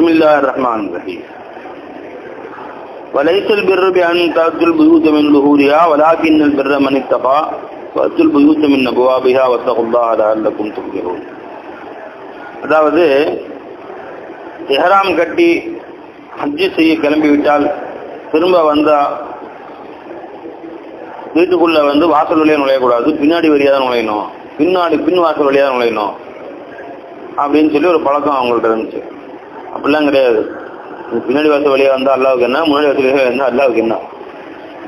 بسم الله الرحمن الرحيم وليس البر بأن تأتوا البيوت من ظهورها ولكن البر من اتقى وأتوا البيوت من أبوابها واتقوا الله لعلكم تفلحون அதாவது எஹராம் கட்டி ஹஜ்ஜு செய்ய கிளம்பி விட்டால் திரும்ப வந்தா வீட்டுக்குள்ள வந்து வாசல் வழியா நுழையக்கூடாது பின்னாடி வழியா தான் நுழையணும் பின்னாடி பின் வாசல் வழியா தான் நுழையணும் அப்படின்னு சொல்லி ஒரு பழக்கம் அவங்கள்ட்ட இருந்துச்சு அப்படிலாம் கிடையாது. பின்னாடி வாசல் வழியாக வந்தால் அல்லாவுக்கு என்ன முன்னாடி வாசல் வழியாக இருந்தால் அல்லாவுக்கு என்ன?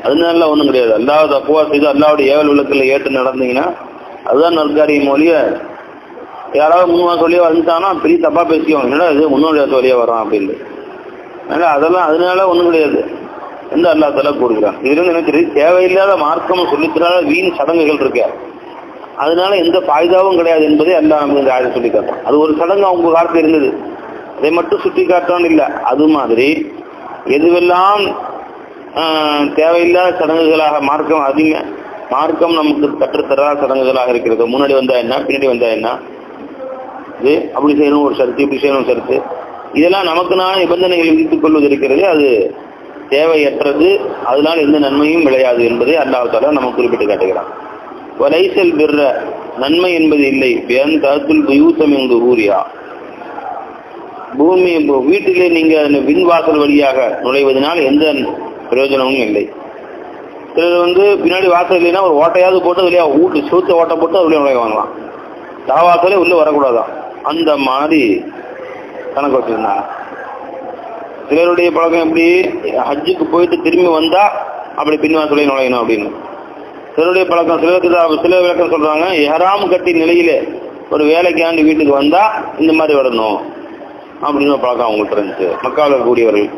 அதனால ஒன்றும் கிடையாது. அல்லாஹ் தப்புவா செய்து அல்லாவுடைய ஏவல் விளக்கில் ஏற்று நடந்தீங்கன்னா அதுதான் நற்காரியம் மொழிய யாராவது மூணு மாதம் வழியாக வந்துட்டானா பெரிய தப்பாக பேசிக்குவாங்க என்னடா இது முன்னோடி வாசல் வழியாக வரோம் அப்படின்னு. அதனால் அதெல்லாம் அதனால ஒன்றும் கிடையாது. எந்த அல்லா தலா கொடுக்குறான் இதுலேருந்து எனக்கு தெரியுது தேவையில்லாத மார்க்கம் சொல்லித்தராத வீண் சடங்குகள் இருக்கு. அதனால எந்த பாய்தாவும் கிடையாது என்பதை எல்லாம் நமக்கு இந்த ஆய்வு சொல்லி காட்டுறான். அது ஒரு சடங்கு அவங்க காலத்தில் இருந்தது. அதை மட்டும் சுட்டி காட்டணும் இல்லை. அது மாதிரி எதுவெல்லாம் தேவையில்லாத சடங்குகளாக மார்க்கம் அதிக மார்க்கம் நமக்கு கற்றுத்தராத சடங்குகளாக இருக்கிறது முன்னாடி வந்தா என்ன பின்னாடி வந்தா என்ன? இது அப்படி செய்யணும் ஒரு சருத்து இப்படி செய்யணும் சருத்து இதெல்லாம் நமக்கு நான் நிபந்தனைகள் விதித்துக் கொள்வது இருக்கிறது அது தேவையற்றது. அதனால் எந்த நன்மையும் விளையாது என்பதை அல்லாஹால நமக்கு குறிப்பிட்டு காட்டுகிறான். வலைசல் பிற நன்மை என்பது இல்லை. பேன் தத்துல் புயூசம் என்று ஊரியா பூமி வீட்டிலே நீங்க அந்த விண்வாசல் வழியாக நுழைவதனால் எந்த பிரயோஜனமும் இல்லை. சிலர் வந்து பின்னாடி வாசல் இல்லைன்னா ஒரு ஓட்டையாவது போட்டு வெளியே வீட்டு சூத்த ஓட்டை போட்டு அது நுழைய வாங்கலாம். தலவாசலே உள்ள வரக்கூடாதான். அந்த மாதிரி கணக்கு வச்சிருந்தாங்க. சிலருடைய பழக்கம் எப்படி? ஹஜ்ஜுக்கு போயிட்டு திரும்பி வந்தா அப்படி பின்வாசலே நுழையணும் அப்படின்னு. சிலருடைய பழக்கம் சிலருக்கு தான் சில விளக்கம் சொல்றாங்க எஹராம் கட்டி நிலையிலே ஒரு வேலைக்காண்டி வீட்டுக்கு வந்தா இந்த மாதிரி வரணும். அப்படின்னு பழக்கம் அவங்கள்ட்ட இருந்துச்சு. மக்காவில் இருக்கக்கூடியவர்கள்.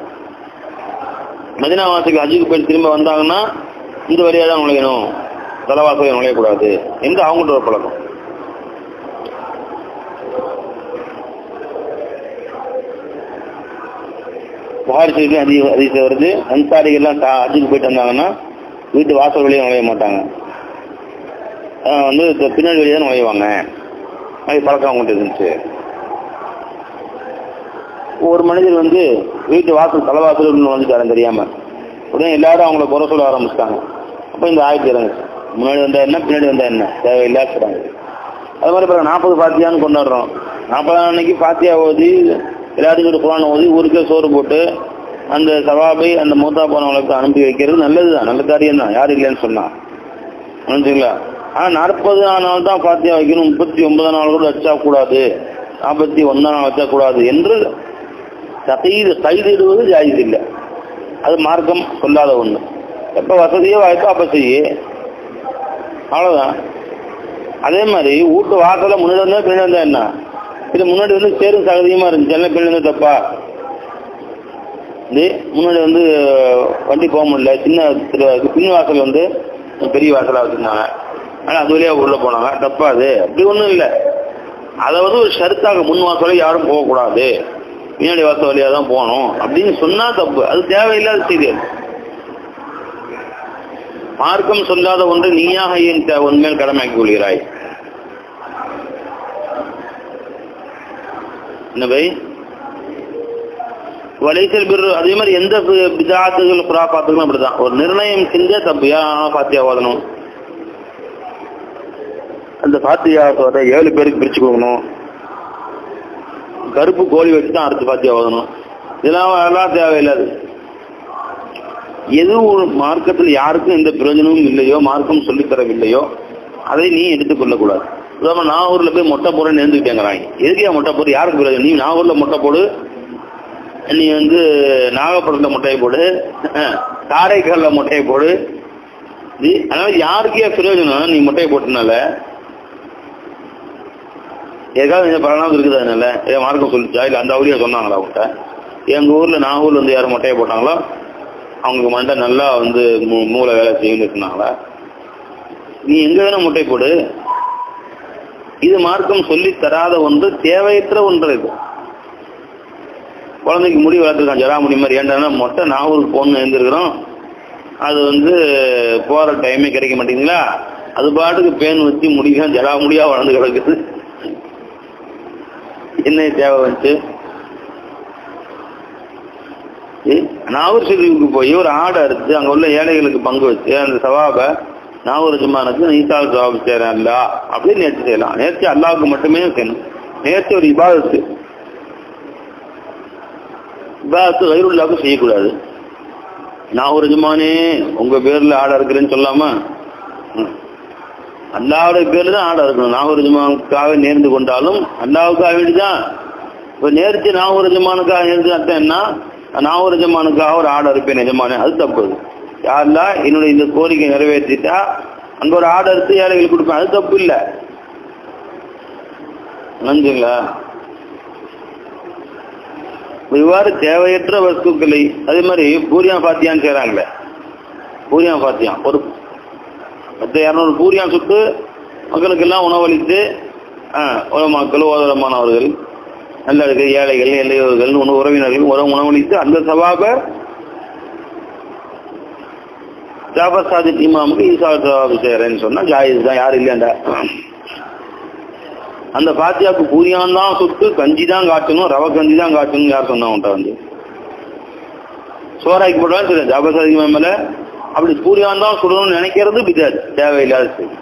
மதினாவாசிக்கு அஜிக்கு போயிட்டு திரும்ப வந்தாங்கன்னா இந்த வழியாக தான் நுழையணும். தலைவாசலை நுழையக்கூடாது. என்று அவங்கள்ட்ட ஒரு பழக்கம்? புகார் செய்தி அதிக அதிக வருது. அன்சாரிகள்லாம் தா போயிட்டு வந்தாங்கன்னா வீட்டு வாசல் வழியாக நுழைய மாட்டாங்க. ஆஹ் வந்து பின்னாடி வழியாக தான் நுழைவாங்க. அது பழக்கம் அவங்கள்ட்ட இருந்துச்சு. ஒரு மனிதர் வந்து வீட்டு வாசல் தலைவாசல் வந்துட்டாரன் தெரியாம உடனே எல்லாரும் அவங்கள குறை சொல்ல ஆரம்பிச்சிட்டாங்க. அப்போ இந்த ஆயிரத்தி இறங்குச்சு முன்னாடி வந்தா என்ன பின்னாடி வந்தா என்ன? தேவையில்லாத சொல்றாங்க அது மாதிரி பிறகு நாற்பது பாத்தியான்னு கொண்டாடுறோம். நாற்பதாம் அன்னைக்கு பாத்தியா ஓதி எல்லாத்துக்கும் ஒரு குரான் ஓதி ஊருக்கே சோறு போட்டு அந்த சவாபை அந்த மூத்தா போனவங்களுக்கு அனுப்பி வைக்கிறது நல்லது தான் நல்ல காரியம் தான் யாரும் இல்லைன்னு சொன்னா. புரிஞ்சுங்களா? ஆனால் நாற்பது நாள் தான் பாத்தியா வைக்கணும். முப்பத்தி ஒன்பதாம் நாள் கூட வச்சா கூடாது. நாற்பத்தி ஒன்றாம் நாள் வச்சா கூடாது என்று தகைது கைதிடுவது ஜாயிஸ் இல்லை. அது மார்க்கம் சொல்லாத ஒன்று எப்போ வசதியோ வாய்ப்போ அப்போ செய்ய. அவ்வளோதான் அதே மாதிரி வீட்டு வாசல முன்னாடி வந்தால் பின்னாடி வந்தால் என்ன? இது முன்னாடி வந்து சேரும் சகதியமாக இருந்துச்சு. எல்லாம் பின்னாடி வந்து தப்பா? இது முன்னாடி வந்து வண்டி போக முடியல. சின்ன பின் வாசல் வந்து பெரிய வாசலாக வச்சுருந்தாங்க. ஆனால் அது வழியாக உள்ளே போனாங்க. தப்பா அது. அப்படி ஒன்றும் இல்லை. அதை வந்து ஒரு ஷருத்தாக முன் வாசல யாரும் போகக்கூடாது. பின்னாடி வாசல் வழியாக தான் போகணும். அப்படின்னு சொன்னா தப்பு. அது தேவையில்லாத செய்தி மார்க்கம் சொல்லாத ஒன்று நீயாக ஏன் உண்மையில் கடமையாக்கி கொள்கிறாய்? என்ன பை வலைசல் பிர் அதே மாதிரி எந்த பி- புறா குராபாத்துகளும் அப்படிதான் ஒரு நிர்ணயம் செஞ்ச தப்பு. ஏன் பாத்தியா ஓதணும். அந்த பாத்தியாவோட ஏழு பேருக்கு பிரிச்சு கொடுக்கணும். கருப்பு கோழி வச்சு தான் அடுத்து பாத்தியா ஓதணும். இதெல்லாம் அதெல்லாம் தேவையில்லாது எதுவும் ஒரு மார்க்கத்தில் யாருக்கும் எந்த பிரயோஜனமும் இல்லையோ மார்க்கம் சொல்லித்தரவில்லையோ அதை நீ எடுத்துக்கொள்ளக்கூடாது உதாரணமா நாகூரில் போய் மொட்டை போட நேர்ந்துக்கிட்டேங்கிறாங்க எதுக்கே மொட்டை போடு? யாருக்கு பிரயோஜனம்? நீ நாகூரில் மொட்டை போடு. நீ வந்து நாகப்பட்டினத்தில் மொட்டையை போடு. காரைக்காலில் மொட்டையை போடு. நீ அதனால யாருக்கே பிரயோஜனம்? நீ மொட்டையை போட்டனால. ஏதாவது இந்த பலனாவது இருக்குது அதனால ஏன் மார்க்கம் சொல்லிச்சா? இல்லை அந்த அவரியா சொன்னாங்களா அவங்கள்ட்ட? எங்கள் ஊரில் நாகூர்ல வந்து யாரும் மொட்டையை போட்டாங்களோ? அவங்களுக்கு மண்டை நல்லா வந்து மூ- மூளை வேலை செய்யணும்னு சொன்னாங்களா? நீ எங்கே வேணால் முட்டை போடு. இது மார்க்கம் சொல்லி தராத ஒன்று தேவையற்ற ஒன்று இது. குழந்தைக்கு முடி வளர்த்துருக்கான் ஜராமுடி மாதிரி. ஏன்டா மொட்டை நாகூருக்கு போகணும்னு எழுந்திருக்கிறோம். அது வந்து போகிற டைமே கிடைக்க மாட்டேங்குங்களா அது பாட்டுக்கு பேன் வச்சு முடியும் ஜரா முடியாக வளர்ந்து கிடக்குது. என்ன தேவை வந்துச்சு நாகூர் ஷெரீஃபுக்கு போய் ஒரு ஆடை அறுத்து அங்கே உள்ள ஏழைகளுக்கு பங்கு வச்சு அந்த சவாபை நாகூர் ஜுமானுக்கு நீசால் சவாபு செய்கிறேன் அல்லா அப்படின்னு நேற்று செய்யலாம். நேற்று அல்லாவுக்கு மட்டுமே செய்யணும். நேற்று ஒரு இபாதத்து. இபாதத்து வயிறுள்ளாவுக்கு செய்யக்கூடாது. நான் ஒரு ஜுமானே உங்க பேர்ல ஆடை இருக்கிறேன்னு சொல்லாமல் அல்லாவுடைய பேர்ல தான் ஆடை இருக்கணும். நான் நேர்ந்து கொண்டாலும் அல்லாவுக்காக வேண்டிதான். இப்போ நேர்த்தி நான் ஜமானுக்காக நேர்ந்து அர்த்தம் என்ன நான் ஒரு ஜமானுக்காக ஒரு ஆடை இருப்பேன் எஜமானே அது தப்பு. யாருலா என்னுடைய இந்த கோரிக்கை நிறைவேற்றிட்டா அந்த ஒரு ஆடை எடுத்து ஏழைகளுக்கு கொடுப்பேன் அது தப்பு இல்லை. நன்றிங்களா இவ்வாறு தேவையற்ற வஸ்துக்களை அதே மாதிரி பூரியா பாத்தியான்னு செய்கிறாங்களே பூரியா பாத்தியான் ஒரு பத்து இரநூறு பூரியா சுட்டு மக்களுக்கெல்லாம் உணவளித்து உலமாக்கள் ஓதரமானவர்கள் நல்லவர்கள் ஏழைகள் எல்லையோர்கள் உணவு உறவினர்கள் உறவு உணவளித்து அந்த சவாபை ஜாபர் சாதி இமாமுக்கு ஈசா சவாபு செய்கிறேன்னு சொன்னால் ஜாயிஸ் தான் யாரும் இல்லையாண்டா? அந்த பாத்தியாவுக்கு பூரியான் தான் சுட்டு கஞ்சி தான் காட்டணும் ரவை கஞ்சி தான் காட்டணும் யார் சொன்னவன்ட்ட வந்து? சோறாக்கி போட்டாலும் சரி ஜாபர் சாதிக் மேலே அப்படி சூரியான் தான் சுடணும்னு நினைக்கிறது பிதாது தேவையில்லாத செய்தி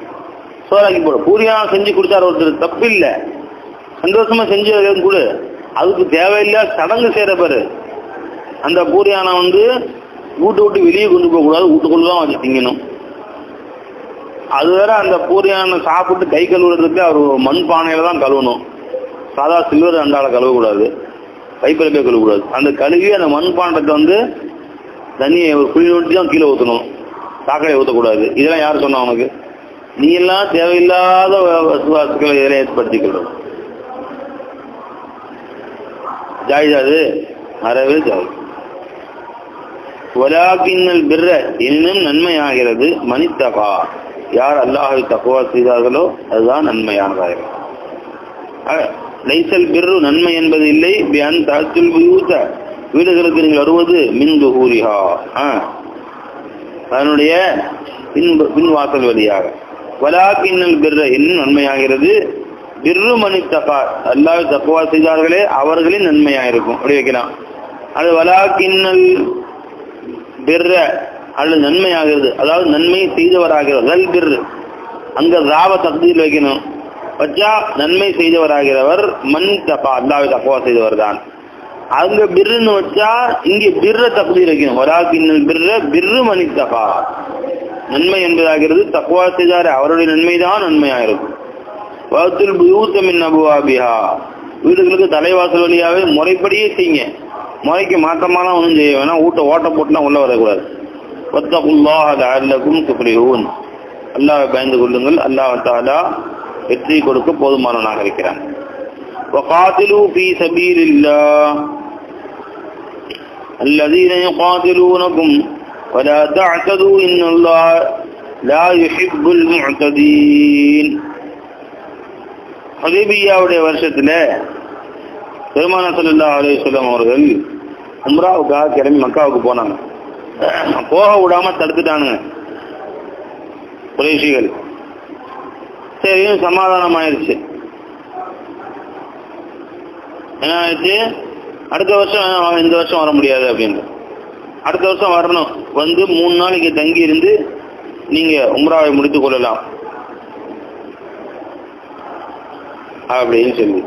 சோறாக்கி போட. பூரியான் செஞ்சு கொடுத்தாரு ஒருத்தர் தப்பு இல்லை சந்தோஷமா செஞ்சு கொடு. அதுக்கு தேவையில்லாத சடங்கு செய்யற பாரு. அந்த பூரியானை வந்து வீட்டு விட்டு வெளியே கொண்டு போகக்கூடாது கூடாது. வீட்டுக்குள்ள தான் வச்சு திங்கணும். அது வேற அந்த பூரியானை சாப்பிட்டு கை கழுவுறதுக்கு அவர் மண் பானையில தான் கழுவணும். சாதா சில்வர் அண்டால கழுவக்கூடாது. கைப்பில போய் கழுவக்கூடாது. அந்த கழுவி அந்த மண் பாண்டத்தை வந்து தண்ணியை ஒரு குழி நோட்டி தான் கீழே ஊற்றணும் சாக்கடை ஊற்றக்கூடாது இதெல்லாம் யார் சொன்னா உனக்கு? நீ எல்லாம் தேவையில்லாத வசுவாசுக்களை இதெல்லாம் ஏற்படுத்திக்கொள்ளும். ஜாயிதா அது? அறவே ஜாய். ஒலாக்கின்னல் பிற இன்னும் நன்மையாகிறது. மனித்தகா. யார் அல்லாஹை தக்குவா செய்தார்களோ அதுதான் நன்மையானதாகிறது லைசல் பிறரு நன்மை என்பது இல்லை. பியான் தாத்துல் வியூத்த வீடுகளுக்கு நீங்கள் வருவது மின் ஹூரிஹா அதனுடைய பின் பின்வாசல் வழியாக. வலாக்கின்னல் பிற இன்னும் நன்மையாகிறது. பிர்ரு மனித்தகா அல்லாஹ் தக்குவா செய்தார்களே அவர்களின் நன்மையாக இருக்கும். அப்படி வைக்கலாம். அது வலாக்கின்னல் பிற அல்லது நன்மையாகிறது. அதாவது நன்மை செய்தவராகிறது அல் பிர் அங்க ராவ தகுதியில் வைக்கணும். வச்சா நன்மை செய்தவராகிறவர் மண் தப்பா அல்லாவை தப்பா செய்தவர் தான் அங்க பிர்ருன்னு வச்சா இங்கே பிர்ர தகுதியில் வைக்கணும். வராக்கின் பிர்ர பிர்ரு மணி தப்பா நன்மை என்பதாகிறது தக்குவா செய்தார் அவருடைய நன்மைதான் நன்மையாக இருக்கும் வகுத்தில் யூத்தமின் அபுவாபிஹா வீடுகளுக்கு தலைவாசல் வழியாகவே முறைப்படியே செய்யுங்க. முறைக்கு மாற்றமான ஒன்றும் செய்ய வேணாம். ஊட்ட ஓட்ட போட்டுலாம் உள்ள வரக்கூடாது. ஒத்தகுல்லாஹ் லஅல்லகும் துஃப்லிஹூன் அல்லாஹ்வை பயந்து கொள்ளுங்கள். அல்லாஹ் தஆலா வெற்றி கொடுக்க போதுமானவனாக இருக்கிறான். وقاتلوا في سبيل الله الذين يقاتلونكم ولا تعتدوا إن الله لا يحب المعتدين. ஹதீபியாவுடைய வருஷத்தில் பெருமான சல்லா அலே சொல்லம் அவர்கள் உம்ராவுக்காக கிளம்பி மக்காவுக்கு போனாங்க. போக விடாம தடுத்துட்டானுங்க குறைஷிகள். சரியும் சமாதானம் ஆயிடுச்சு என்ன ஆயிடுச்சு அடுத்த வருஷம் இந்த வருஷம் வர முடியாது அப்படின்னு. அடுத்த வருஷம் வரணும். வந்து மூணு நாளைக்கு தங்கி இருந்து நீங்க உம்ராவை முடித்துக் கொள்ளலாம். அப்படின்னு சொல்லி.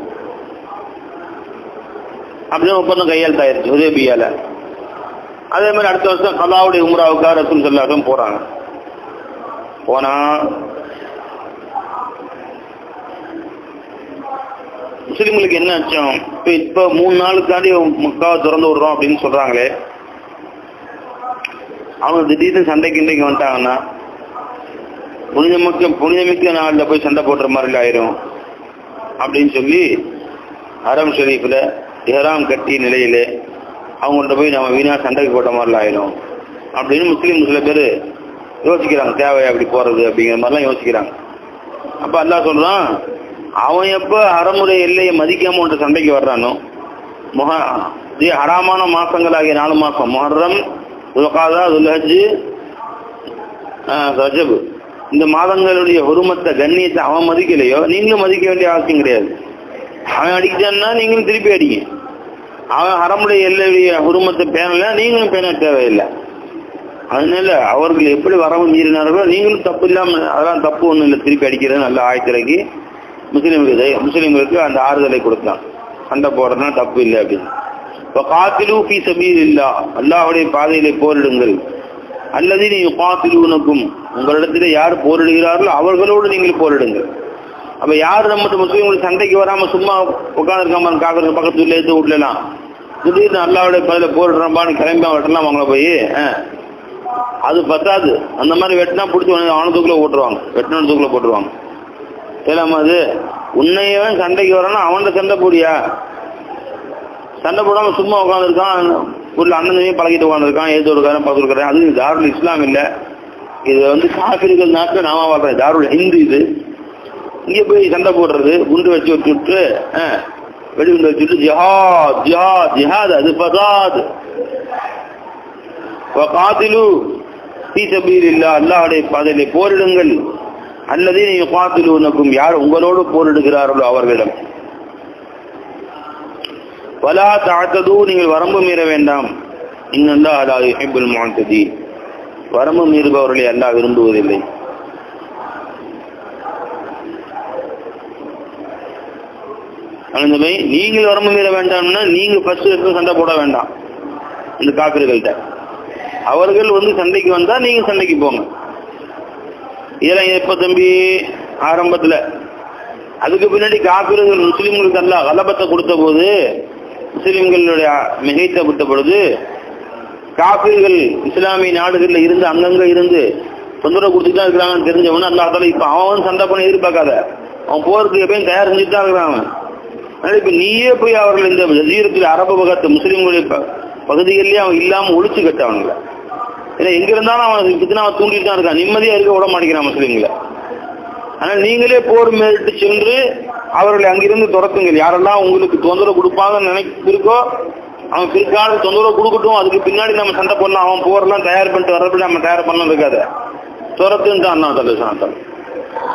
அப்படியே ஒப்பந்தம் கையெழுத்தாயிருச்சு உதயபியால. அதே மாதிரி அடுத்த வருஷம் கலாவுடைய உம்ராவுக்காக ரசூல் சொல்லாட்டம் போறாங்க. போனா முஸ்லீம்களுக்கு என்ன அச்சம்? இப்போ இப்ப மூணு நாளுக்காண்டி மக்காவை திறந்து விடுறோம் அப்படின்னு சொல்றாங்களே. அவங்க திடீர்னு சண்டைக்கு இன்றைக்கு வந்துட்டாங்கன்னா புனிதமிக்க புனிதமிக்க நாளில் போய் சண்டை போடுற மாதிரி ஆயிரும். அப்படின்னு சொல்லி ஹரம் ஷெரீஃபில் இஹராம் கட்டிய நிலையிலே அவங்கள்ட்ட போய் நம்ம வீணா சண்டைக்கு போட்ட மாதிரிலாம் ஆயிடும் அப்படின்னு முஸ்லீம் சில பேர் யோசிக்கிறாங்க தேவை அப்படி போறது அப்படிங்கிற மாதிரிலாம் யோசிக்கிறாங்க. அப்ப அல்லாஹ் சொல்றான் அவன் எப்ப அறமுறை எல்லையை மதிக்காம ஒன்று சண்டைக்கு வர்றானோ முக இது ஹராமான மாசங்களாகிய நாலு மாசம். மொஹர்ரம் துல்காதா துல்ஹஜ் ரஜப். இந்த மாதங்களுடைய உருமத்தை கண்ணியத்தை அவன் மதிக்கலையோ நீங்களும் மதிக்க வேண்டிய அவசியம் கிடையாது. அவன் அடிக்கிறான்னா நீங்களும் திருப்பி அடிங்க. அவன் அறமுறை எல்லையுடைய உருமத்தை பேணல நீங்களும் பேண தேவையில்லை. அதனால அவர்கள் எப்படி வரவு மீறினார்களோ நீங்களும் தப்பு இல்லாமல் அதெல்லாம் தப்பு ஒன்றும் இல்லை. திருப்பி அடிக்கிறது நல்ல ஆயத்திரைக்கு முஸ்லீம்களுக்கு முஸ்லீம்களுக்கு அந்த ஆறுதலை கொடுத்தான் சண்டை போடுறதுனா தப்பு இல்லை அப்படின்னு. இப்போ காத்திலு பி சபீல் இல்லா அல்லாவுடைய பாதையிலே போரிடுங்கள். அல்லது நீங்க காத்திலுனக்கும் உங்களிடத்திலே யார் போரிடுகிறார்களோ அவர்களோடு நீங்கள் போரிடுங்கள். அப்போ யார் நம்ம முஸ்லீம்களுக்கு சண்டைக்கு வராம சும்மா உட்காந்துருக்காம காக்கிற பக்கத்து வீட்டுல எடுத்து விடலாம் திடீர்னு அல்லாவுடைய பதில போடுறான்னு கிளம்பி வெட்டலாம் அவங்கள போய் அது பத்தாது. அந்த மாதிரி வெட்டினா பிடிச்சி அவனத்துக்குள்ள போட்டுருவாங்க வெட்டினத்துக்குள்ள போட்டுருவாங்க. ஏலாமா அது. உன்னையவன் சண்டைக்கு வரானா அவன்கிட்ட சண்டை போடியா சண்டை போடாம சும்மா உட்காந்துருக்கான் ஊரில் அண்ணனையும் பழகிட்டு உட்காந்துருக்கான் ஏதோ இருக்காரு பார்த்து இருக்கிறேன். அது தாருள் இஸ்லாம் இல்லை. இது வந்து காஃபிர்கள் நாட்டில் நாம வாழ்றேன் தாருள் ஹிந்து இது. இங்கே போய் சண்டை போடுறது குண்டு வச்சு வச்சு விட்டு ஆ, வெடிகுண்டு வச்சு விட்டு ஜிஹாத் ஜிஹாத் ஜிஹாத் அது பசாத் காத்திலு ஃபீ இல்லா அல்லாஹ்வுடைய பாதையிலே போரிடுங்கள். அல்லது நீங்க காத்திலுனக்கும் யார் உங்களோடு போரிடுகிறார்களோ அவர்களிடம். வலா தாத்தது நீங்கள் வரம்பு மீற வேண்டாம். இன்னல்லா அதாவது யுஹிப்புல் முஅத்ததி வரம்பு மீறுபவர்களை அல்லா விரும்புவதில்லை. அந்த மாதிரி நீங்கள் வரம்பு மீற வேண்டாம்னா நீங்க ஃபர்ஸ்ட் எடுத்து சண்டை போட வேண்டாம். இந்த காப்பிர்கள்ட்ட அவர்கள் வந்து சண்டைக்கு வந்தா நீங்க சண்டைக்கு போங்க. இதெல்லாம் எப்ப தம்பி? ஆரம்பத்துல. அதுக்கு பின்னாடி காப்பிர்கள் முஸ்லிம்களுக்கு அல்ல கலபத்தை கொடுத்த போது முஸ்லிம்களுடைய மிகைத்தப்பட்ட பொழுது காப்பிர்கள் இஸ்லாமிய நாடுகளில் இருந்து அங்கங்க இருந்து தொந்தரவு கொடுத்துட்டு தான் இருக்கிறாங்கன்னு தெரிஞ்சவன அல்லாத்தால இப்ப அவன் சண்டை பண்ண எதிர்பார்க்காத. அவன் போகிறதுக்கு எப்பயும் தயார் செஞ்சுட்டு தான் இருக்கிறான் அதனால் இப்போ இப்ப நீயே போய் அவர்கள் இந்த ஜீரத்தில் அரபு பகத்து முஸ்லீம்களுடைய ப- பகுதிகளிலே அவன் இல்லாமல் ஒழிச்சு கட்ட அவனுங்களை இல்லை எங்க இருந்தாலும் அவன் பித்தனாவை தூண்டிட்டு தான் இருக்கான். நிம்மதியா இருக்க விட மாட்டேங்கிறான் முஸ்லிம்களை. ஆனால் நீங்களே போர் மேலிட்டு சென்று அவர்களை அங்கிருந்து துரத்துங்கள். யாரெல்லாம் உங்களுக்கு தொந்தரவு கொடுப்பாங்கன்னு நினைச்சிருக்கோ அவன் பிற்கால தொந்தரவு கொடுக்கட்டும் அதுக்கு பின்னாடி நம்ம சண்டை பண்ணலாம் அவன் போரெல்லாம் தயார் பண்ணிட்டு வர்றப்படி நம்ம தயார் பண்ணலாம் இருக்காது. துரத்துன்னு தான் அண்ணா தலை சாந்தம்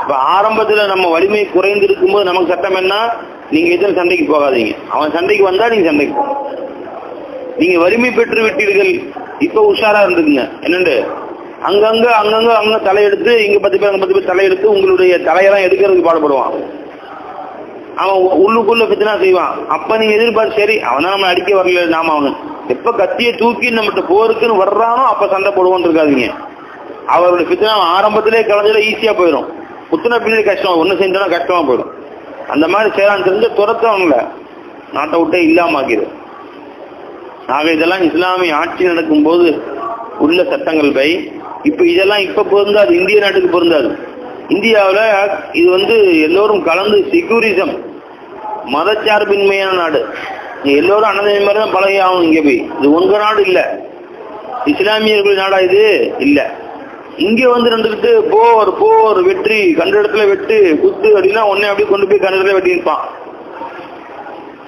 இப்ப ஆரம்பத்துல நம்ம வலிமை குறைந்து இருக்கும்போது நமக்கு சட்டம் என்ன? நீங்க எதிர சண்டைக்கு போகாதீங்க. அவன் சண்டைக்கு வந்தா நீங்க சண்டைக்கு போகணும் நீங்க வறுமை பெற்று விட்டீர்கள். இப்ப உஷாரா இருந்துக்குங்க. என்னண்டு? அங்கங்க அங்கங்க அங்க தலையெடுத்து இங்க பத்து பேர் அங்க பத்து பேர் தலையெடுத்து உங்களுடைய தலையெல்லாம் எடுக்கிறதுக்கு பாடுபடுவான். அவன் உள்ளுக்குள்ள பித்தனா செய்வான். அப்ப நீங்க எதிர்பார்த்து சரி அவனா நம்ம அடிக்க வரல நாம அவனு. எப்ப கத்தியை தூக்கி நம்மகிட்ட போருக்குன்னு வர்றானோ அப்ப சண்டை போடுவோன்னு இருக்காதீங்க. அவருடைய பித்தனா ஆரம்பத்திலே கலைஞ்சல ஈஸியா போயிடும் புத்தனை பின்னாடி கஷ்டம் ஒண்ணு செஞ்சோன்னா கஷ்டமா போயிடும் அந்த மாதிரி சேரான்னு தெரிஞ்ச துரத்தவங்கள நாட்டை விட்டே இல்லாம ஆக்கிடு ஆக இதெல்லாம் இஸ்லாமிய ஆட்சி நடக்கும் போது உள்ள சட்டங்கள் பை. இப்ப இதெல்லாம் இப்ப பொருந்தாது இந்திய நாட்டுக்கு பொருந்தாது. இந்தியாவில் இது வந்து எல்லோரும் கலந்து செக்யூரிசம் மதச்சார்பின்மையான நாடு. எல்லோரும் அண்ணன் மாதிரி தான் பழகி ஆகும் இங்க போய். இது உங்க நாடு இல்ல. இஸ்லாமியர்கள் நாடா இது இல்ல. இங்க வந்து ரெண்டுக்கிட்டு போர் போர் வெற்றி கண்ட இடத்துல வெட்டு குத்து அப்படின்னா உடனே அப்படியே கொண்டு போய் கண்ட இடத்துல வெட்டி இருப்பான்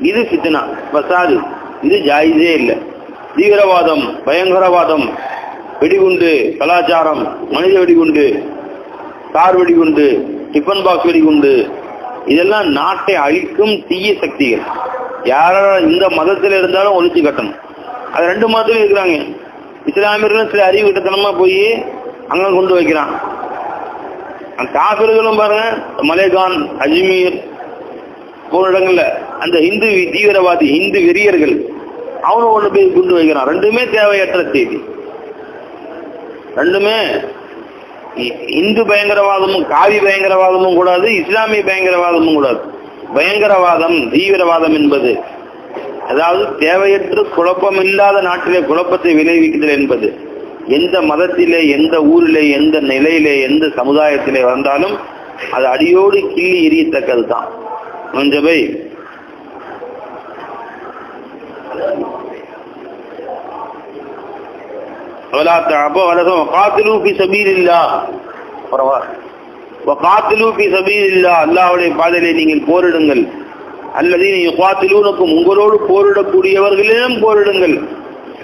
இது சித்தனா பசாது இது ஜாயிதே இல்லை. தீவிரவாதம் பயங்கரவாதம் வெடிகுண்டு கலாச்சாரம் மனித வெடிகுண்டு கார் வெடிகுண்டு டிஃபன் பாக்ஸ் வெடிகுண்டு இதெல்லாம் நாட்டை அழிக்கும் தீய சக்திகள். யாரும் இந்த மதத்தில் இருந்தாலும் ஒழிச்சு கட்டணும். அது ரெண்டு மதத்திலும் இருக்கிறாங்க. இஸ்லாமியர்களும் சில அறிவு கிட்டத்தனமா போய் அங்க கொண்டு வைக்கிறான். அந்த காபிர்களும் பாருங்க மலேகான் அஜ்மீர் போன இடங்கள்ல அந்த இந்து தீவிரவாதி இந்து வெறியர்கள் அவனும் கொண்டு போய் குண்டு வைக்கிறான். ரெண்டுமே தேவையற்ற செய்தி. ரெண்டுமே இ- இந்து பயங்கரவாதமும் காவி பயங்கரவாதமும் கூடாது இஸ்லாமிய பயங்கரவாதமும் கூடாது. பயங்கரவாதம் தீவிரவாதம் என்பது அதாவது தேவையற்ற குழப்பம் இல்லாத நாட்டிலே குழப்பத்தை விளைவிக்குதல் என்பது எந்த மதத்திலே எந்த ஊரிலே எந்த நிலையிலே எந்த சமுதாயத்திலே வந்தாலும் அது அடியோடு கிள்ளி எரியத்தக்கது தான் மஞ்சபை. ولا تعبوا ولا وقاتلوا في سبيل الله பரவா وقاتلوا في سبيل الله அல்லாஹ்வுடைய பாதையிலே நீங்கள் போரிடுங்கள் அல்லது யுகாத்திலூனக்கும் உங்களோடு போரிடக்கூடியவர்களிடம் போரிடுங்கள்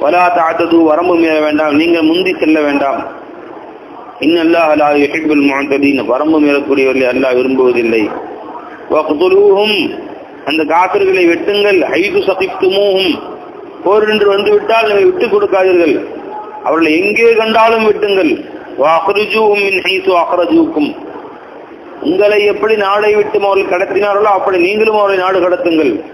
வலா தாத்தது வரம்பு மீற வேண்டாம் நீங்கள் முந்தி செல்ல வேண்டாம் இன்னல்லாஹ் லா யுஹிப்புல் முஅத்ததீன் வரம்பு மீறக்கூடியவர்களை அல்லாஹ் விரும்புவதில்லை வக்துலூஹும் அந்த காபிர்களை வெட்டுங்கள் ஐது சகிப்துமூஹும் போர் என்று வந்து விட்டால் நீங்கள் விட்டுக் கொடுக்காதீர்கள் அவர்களை எங்கே கண்டாலும் விட்டுங்கள். வாஹ்ருஜூஹும் ஹைசு உங்களை எப்படி நாடை விட்டு அவர்கள் கடத்தினார்களோ அப்படி நீங்களும் அவர்களை நாடு கடத்துங்கள்.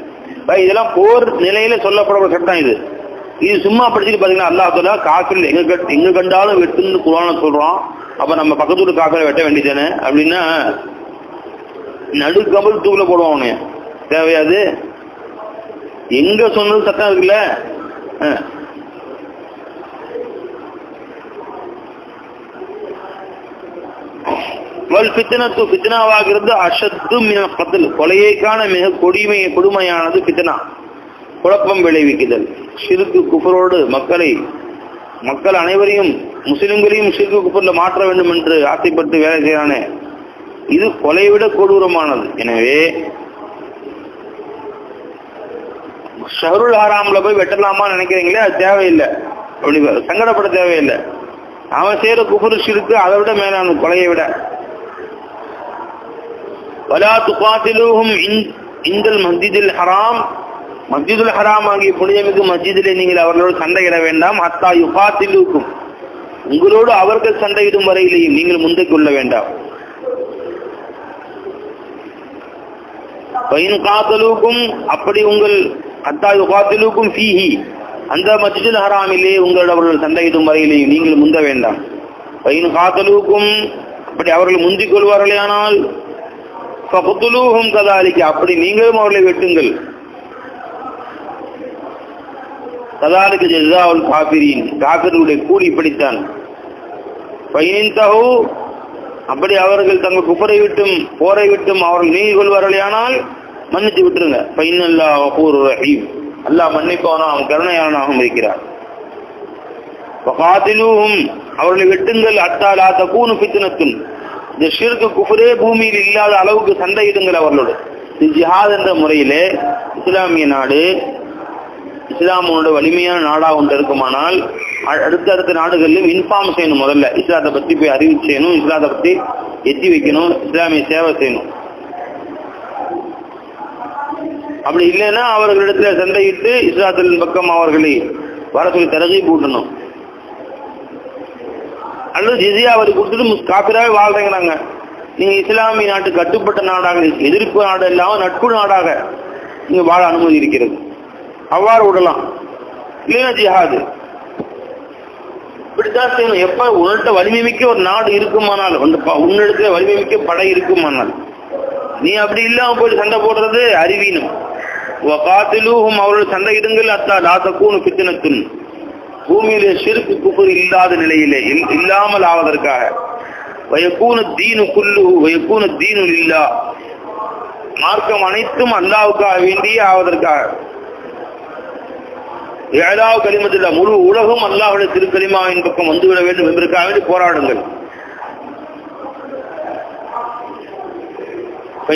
பை, இதெல்லாம் போர் நிலையில சொல்லப்படுற சட்டம் இது. இது சும்மா படிச்சுட்டு பாத்தீங்கன்னா அல்லா சொல்ல காக்கில் எங்க எங்க கண்டாலும் வெட்டுன்னு குரான சொல்றோம் அப்ப நம்ம பக்கத்து ஊர் காக்கரை வெட்ட வேண்டியதானே அப்படின்னா நடு கபல் தூக்கில போடுவான் அவனு. தேவையாது? எங்க சொன்னது சட்டம் இருக்குல்ல ஆ. வல் ஃபித்னத்து ஃபித்னாவாகிறது அஷத்து மின கத்தல் கொலையைக்கான மிக கொடுமை கொடுமையானது ஃபித்னா. குழப்பம் விளைவிக்குதல். சிறுக்கு குஃபரோடு மக்களை மக்கள் அனைவரையும் முஸ்லிம்களையும் சிறுக்கு குஃபரில் மாற்ற வேண்டும் என்று ஆசைப்பட்டு வேலை செய்யறானே இது கொலை விட கொடூரமானது. எனவே ஷஹருல் ஹராம்ல போய் வெட்டலாமா நினைக்கிறீங்களே? அது தேவையில்லை. அப்படி சங்கடப்பட தேவையில்லை. அவன் செய்யற குஃபர் சிறுக்கு அதை விட மேலான கொலையை விட. வலா துகாத்திலூஹும் இந்தல் மஸ்ஜிதில் ஹராம். மஸ்ஜிதுல் ஹராம் ஆகிய புனிதமிகு மஸ்ஜிதிலே நீங்கள் அவர்களோடு சண்டையிட வேண்டாம். அத்தா யுகாத்திலூக்கும் உங்களோடு அவர்கள் சண்டையிடும் வரையிலேயும் நீங்கள் முந்தை கொள்ள வேண்டாம். பைன் காத்தலூக்கும் அப்படி உங்கள் அத்தா யுகாத்திலூக்கும் ஃபீஹி. அந்த மஸ்ஜிதுல் ஹராமிலே உங்களோட அவர்கள் சண்டையிடும் வரையிலேயும் நீங்கள் முந்த வேண்டாம். பையன் காத்தலூக்கும் அப்படி அவர்கள் முந்திக் கொள்வார்களேயானால் ஃபகுத்துலூஹும் கதாலிக்கு அப்படி நீங்களும் அவர்களை வெட்டுங்கள். கதாலிக்கு ஜெசாவுல் காபிரின் காபிரியுடைய கூலி இப்படித்தான். பைனின்தஹு அப்படி அவர்கள் தங்கள் குப்பரை விட்டும் போரை விட்டும் அவர்கள் நீங்கிக் கொள்வார்களேயானால் மன்னித்து விட்டுருங்க. பைனல்லா வகூர் ரஹீம். அல்லாஹ் மன்னிப்பவனும் அவன் கருணையானவனாகவும் இருக்கிறார் வகாத்திலூஹும் அவர்களை வெட்டுங்கள் அத்தால் ஆத்த கூணு ஃபித்னத்துன். இந்த ஷிர்கு குஃபரே பூமியில் இல்லாத அளவுக்கு சண்டையிடுங்கள் அவர்களோடு. இது ஜிஹாத் என்ற முறையிலே இஸ்லாமிய நாடு இஸ்லாமோட வலிமையான நாடாக ஒன்று இருக்குமானால் அடுத்த அடுத்தடுத்த நாடுகளிலும் இன்ஃபார்ம் செய்யணும் முதல்ல. இஸ்லாத்தை பத்தி போய் அறிவு செய்யணும் இஸ்லாத்தை பத்தி எத்தி வைக்கணும் இஸ்லாமிய சேவை செய்யணும். அப்படி இல்லைன்னா அவர்களிடத்துல சண்டையிட்டு இஸ்லாத்தின் பக்கம் அவர்களை வர சொல்லி தரகை பூட்டணும். அல்லது ஜிசியா வரி கொடுத்துட்டு காப்பிராகவே வாழ்றேங்கிறாங்க நீங்க. இஸ்லாமிய நாட்டு கட்டுப்பட்ட நாடாக எதிர்ப்பு நாடு இல்லாமல் நட்பு நாடாக நீங்க வாழ அனுமதி இருக்கிறது. அவ்வாறு விடலாம். இல்லைன்னா ஜிஹாது. இப்படித்தான் செய்யணும். எப்ப உன்னிட்ட வலிமை மிக்க ஒரு நாடு இருக்குமானால் உன்னிடத்துல வலிமை மிக்க படை இருக்குமானால் நீ அப்படி இல்லாம போய் சண்டை போடுறது அறிவீனம். காத்திலூகும் அவர்கள் சண்டையிடுங்கள் அத்தா லா பித்தனத்துன் பூமியிலே சிறுக்கு குஃபர் இல்லாத நிலையிலே இல்- இல்லாமல் ஆவதற்காக. வயக்கூன தீனு குல்லு வயக்கூன தீனு இல்லா மார்க்கம் அனைத்தும் அல்லாவுக்காக வேண்டியே ஆவதற்காக. ஏழாவது கலிமத்தில் முழு உலகம் அல்லாஹுடைய திருக்கலிமாவின் பக்கம் வந்துவிட வேண்டும் என்பதற்காக வேண்டி போராடுங்கள். இப்ப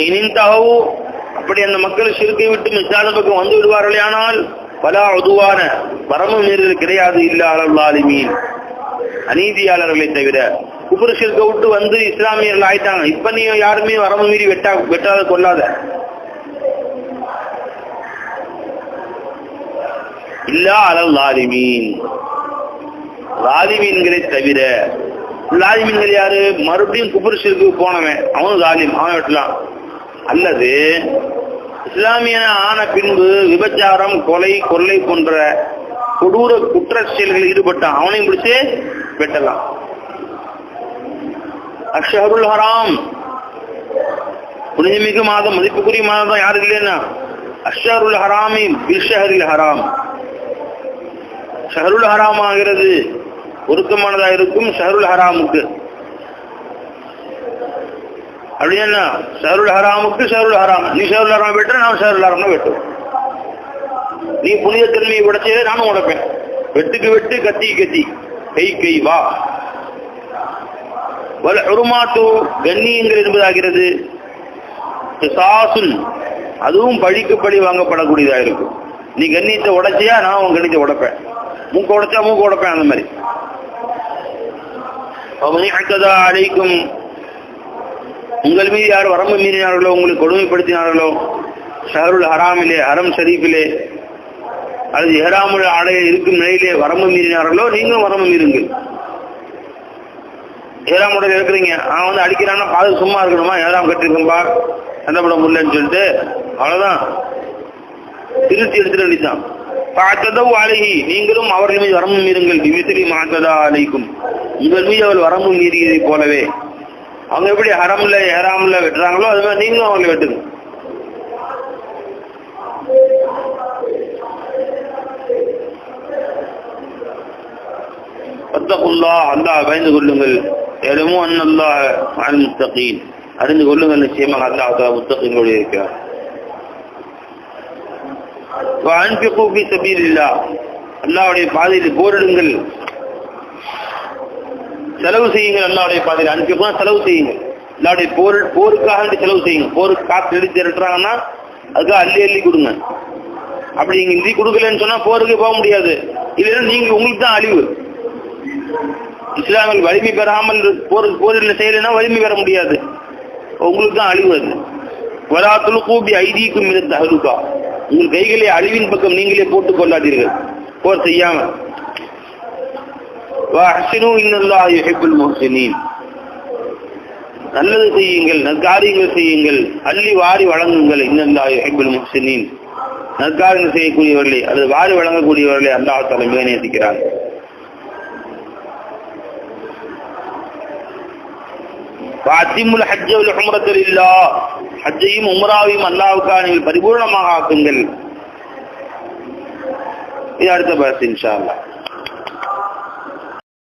அப்படி அந்த மக்கள் சிறுக்கை விட்டு மிசாத பக்கம் வந்து விடுவார்களே ஆனால் பல உதுவான வரம்பு மீறல் கிடையாது இல்ல அலல்லாலிமீன் அநீதியாளர்களை தவிர குபுரு சிறுக்கை விட்டு வந்து இஸ்லாமியர்கள் ஆயிட்டாங்க. இப்ப நீ யாருமே வரம்பு மீறி வெட்டா வெட்டாத கொள்ளாத. இல்லா அலல் லாலிமீன். லாலிமீன்களை தவிர லாலிமீன்கள் யாரு? மறுபடியும் குபுரு சிறுக்கு போனவன். அவனும் லாலிம் அவன் வெட்டலாம் அல்லது இஸ்லாமியன ஆன பின்பு விபச்சாரம் கொலை கொள்ளை போன்ற கொடூர குற்ற செயல்களில் ஈடுபட்ட அவனையும் பிடிச்சு வெட்டலாம். அஷஹருல் ஹராம். புனிதமிகு மாதம் மதிப்புக்குரிய மாதம் தான் யாரு இல்லைன்னா? அஷருல் ஹராமி பிஷஹரில் ஹராம். ஷஹருல் ஹராம் ஆகிறது. பொருத்தமானதா இருக்கும் ஷஹருல் ஹராமுக்கு. அப்படின்னா ஷஹருல் ஹராமுக்கு ஷஹருல் ஹராம். நீ ஷஹருல் ஹராம் வெட்டுற நான் ஷஹருல் ஹராம் தான் நீ புனித தன்மையை உடைச்சே நானும் உடைப்பேன். வெட்டுக்கு வெட்டு கத்தி கத்தி. கை கை வா. வல உருமாட்டு கண்ணியங்கள் என்பதாகிறது பிசாசுன் அதுவும் பழிக்கு பழி வாங்கப்படக்கூடியதா இருக்கும். நீ கண்ணியத்தை உடைச்சியா நான் உன் கண்ணியத்தை உடைப்பேன். மூக்க உடைச்சா மூக்க உடைப்பேன் அந்த மாதிரி. அழைக்கும் உங்கள் மீது யார் வரம்பு மீறினார்களோ உங்களை கொடுமைப்படுத்தினார்களோ ஷஹருல் ஹராமிலே ஹரம் ஷரீஃபிலே அல்லது ஏறாமல் ஆடைய இருக்கும் நிலையிலே வரம்பு மீறினார்களோ நீங்களும் வரம்பு மீறுங்கள். ஏழாம் உடல் இருக்கிறீங்க. அவன் வந்து அடிக்கிறான்னா பாது சும்மா இருக்கணுமா? ஏழாம் கட்டிருக்கும்பா சண்டை போட முடியலன்னு சொல்லிட்டு அவ்வளவுதான். திருத்தி எடுத்துட்டு அடித்தான் பார்த்ததவு அழகி நீங்களும் அவர்கள் மீது வரம்பு மீறுங்கள். விமித்திரி மாத்ததா அழைக்கும் உங்கள் மீது அவள் வரம்பு மீறியதை போலவே. அவங்க எப்படி ஹரம்ல ஏறாமல வெட்டுறாங்களோ அது மாதிரி நீங்களும் அவங்களை வெட்டுங்க. பத்தகுல்லா பயந்து கொள்ளுங்கள். எலுமோ அன்னல்லாஹ் அன் முத்தகீன். அறிந்து கொள்ளுங்கள் நிச்சயமாக அல்லாஹ் தாலா முத்தகீன்களோடு இருக்கிறார். அன்பிக்கு சபீல் இல்லா பாதையில் போரிடுங்கள். செலவு செய்யுங்கள் அல்லாவுடைய பாதையில். அனுப்பினா செலவு செய்யுங்கள். அல்லாவுடைய போர் போருக்காக செலவு செய்யுங்க போருக்கு காசு எடுத்து திரட்டுறாங்கன்னா அதுக்காக அள்ளி அள்ளி கொடுங்க. அப்படி நீங்க இந்தி கொடுக்கலன்னு சொன்னா போருக்கு போக முடியாது. இல்லைன்னா நீங்க உங்களுக்கு தான் அழிவு. இஸ்லாமில் வலிமை பெறாமல் போருக்கு போரில் செய்யலைன்னா வலிமை பெற முடியாது. உங்களுக்கு தான் அழிவு அது. வராத்துல கூப்பி ஐதீக்கும் இருந்த அழுக்கா உங்கள் கைகளை அழிவின் பக்கம் நீங்களே போட்டுக் கொள்ளாதீர்கள். போர் செய்யாமல். வாசினும் இன்னல்லா யுஹிபுல் முஹ்சினின். நல்லது செய்யுங்கள் நற்காரியங்கள் செய்யுங்கள் அள்ளி வாரி வழங்குங்கள் இன்னல்லா யுஹிபுல் முஹ்சினின். நற்காரியங்கள் செய்யக்கூடியவர்களே அல்லது வாரி வழங்கக்கூடியவர்களே அல்லாஹ் தலைமையை நேசிக்கிறார் வாத்திமுல் இல்லா ஹஜ்ஜையும் உம்ராவையும் அல்லாவுக்கா பரிபூர்ணமாக ஆக்குங்கள். இது அடுத்த பாஸ் இன்ஷா அல்லா